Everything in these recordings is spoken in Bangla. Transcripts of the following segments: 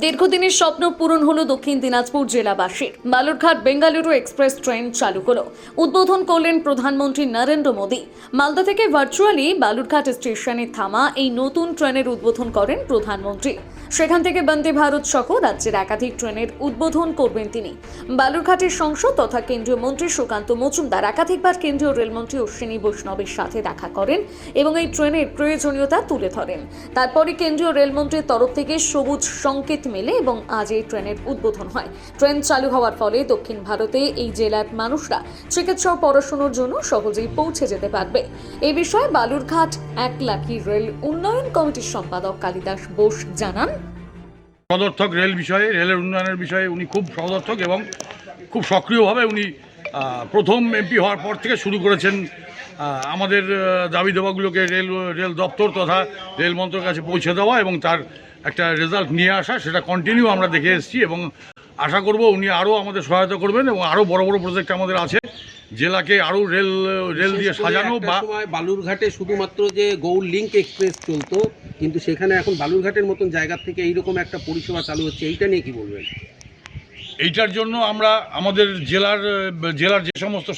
দীর্ঘদিনের স্বপ্ন পূরণ হলো দক্ষিণ দিনাজপুর জেলাবাসীর। বালুরঘাট বেঙ্গালুরু এক্সপ্রেস ট্রেন চালু হলো। উদ্বোধন করলেন প্রধানমন্ত্রী নরেন্দ্র মোদী। মালদা থেকে ভার্চুয়ালি বালুরঘাট স্টেশনে থামা এই নতুন ট্রেনের উদ্বোধন করেন প্রধানমন্ত্রী। সেখান থেকে বন্দে ভারত সহ রাজ্যের একাধিক ট্রেনের উদ্বোধন করবেন তিনি। বালুরঘাটের সংসদ তথা কেন্দ্রীয় মন্ত্রী সুকান্ত মজুমদার একাধিকবার কেন্দ্রীয় রেলমন্ত্রী অশ্বিনী বৈষ্ণবের সাথে দেখা করেন এবং এই ট্রেনের প্রয়োজনীয়তা তুলে ধরেন। তারপরে কেন্দ্রীয় রেলমন্ত্রীর তরফ থেকে সবুজ সংকেত মেলে এবং আজ এই ট্রেনের উদ্বোধন হয়। ট্রেন চালু হওয়ার ফলে দক্ষিণ ভারতে এই জেলার মানুষরা চিকিৎসা পড়াশুনোর জন্য সহজেই পৌঁছে যেতে পারবে। এ বিষয়ে বালুরঘাট এক লাখি রেল উন্নয়ন কমিটির সম্পাদক কালিদাস বোস জানান। সদর্থক রেল বিষয়ে, রেলের উন্নয়নের বিষয়ে উনি খুব সদর্থক এবং খুব সক্রিয়ভাবে উনি প্রথম এমপি হওয়ার পর থেকে শুরু করেছেন। আমাদের দাবি দেওয়াগুলোকে রেল রেল দপ্তর তথা রেল মন্ত্রকের কাছে পৌঁছে দেওয়া এবং তার একটা রেজাল্ট নিয়ে আসা সেটা কন্টিনিউ আমরা দেখে এসেছি এবং আশা করব উনি আরও আমাদের সহায়তা করবেন এবং আরও বড় বড় প্রজেক্ট আমাদের আছে জেলাকে আরও রেল রেল দিয়ে সাজানো বা বালুরঘাটে শুধুমাত্র যে গৌড় লিঙ্ক এক্সপ্রেস চলতো কিন্তু সেখানে এখন বালুরঘাটের মতন জায়গা থেকে এইরকম একটা পরিষেবা চালু হচ্ছে এইটা নিয়ে কি বলবেন? এইটার জন্য আমরা আমাদের জেলার জেলার যে সমস্ত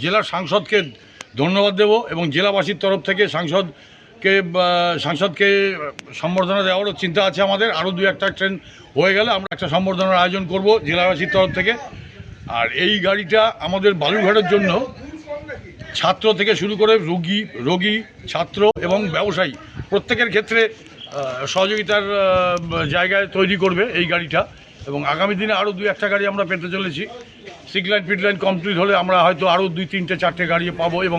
জেলার সাংসদকে ধন্যবাদ দেব এবং জেলাবাসীর তরফ থেকে সাংসদকে বা, সাংসদকে সম্বর্ধনা দেওয়ারও চিন্তা আছে আমাদের। আরও দু একটা ট্রেন হয়ে গেলে আমরা একটা সম্বর্ধনার আয়োজন করব জেলাবাসীর তরফ থেকে। আর এই গাড়িটা আমাদের বালুরঘাটের জন্য ছাত্র থেকে শুরু করে রোগী রোগী ছাত্র এবং ব্যবসায়ী প্রত্যেকের ক্ষেত্রে সহযোগিতার জায়গায় তৈরি করবে এই গাড়িটা। এবং আগামী দিনে আরও দুই একটা গাড়ি আমরা পেতে চলেছি। সিক ফিডলাইন কমপ্লিট হলে আমরা হয়তো আরও দুই তিনটে চারটে গাড়ি পাবো এবং